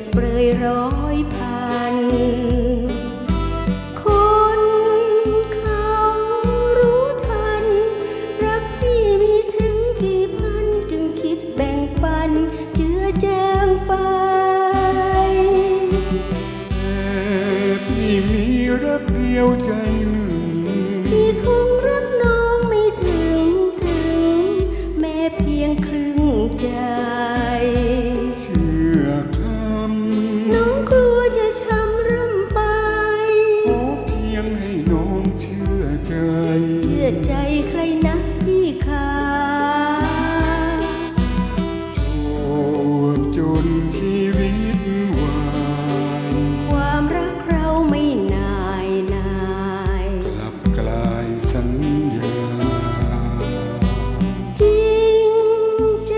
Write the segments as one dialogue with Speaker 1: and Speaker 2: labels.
Speaker 1: บเปรยร้อยพัน คนเขารู้ทัน รักพี่มีถึงกี่พัน จึงคิดแบ่งปัน เจือแจงไป
Speaker 2: แต่พี่มีรักเดียวใจ
Speaker 1: อใจ
Speaker 2: ใค
Speaker 1: รนะพี่ขา
Speaker 2: โชคจนชีวิตวาย
Speaker 1: ความรักเราไม่นายนาย
Speaker 2: กลับกลายสัญญา
Speaker 1: จริงใจ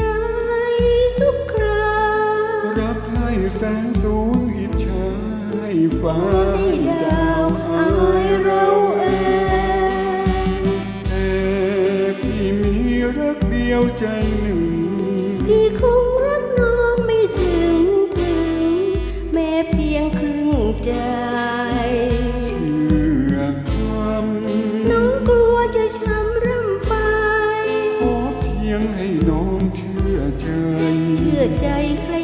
Speaker 1: ทุกครา
Speaker 2: รักให้แสงสูงอิจฉาให้ฟ้า
Speaker 1: ให้ด
Speaker 2: ดียวใจหนึ่ง
Speaker 1: พี่คงรักน้องไม่ถึงถึง แม้เพียงครึ่งใจ
Speaker 2: เชื่อคำ
Speaker 1: น้องกลัวจะช้ำร่ำไป
Speaker 2: ขอเพียงให้น้องเชื่อใจ
Speaker 1: เชื่อใจใคร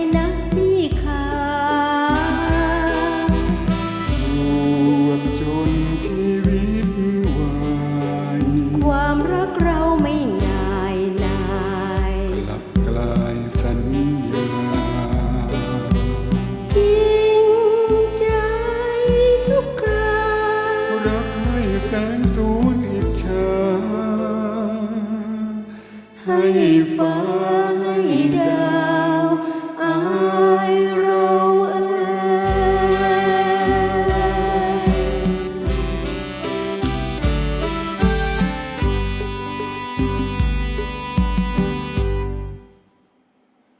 Speaker 2: แสงสูนอิจฉาให้ฟ้าให้ดา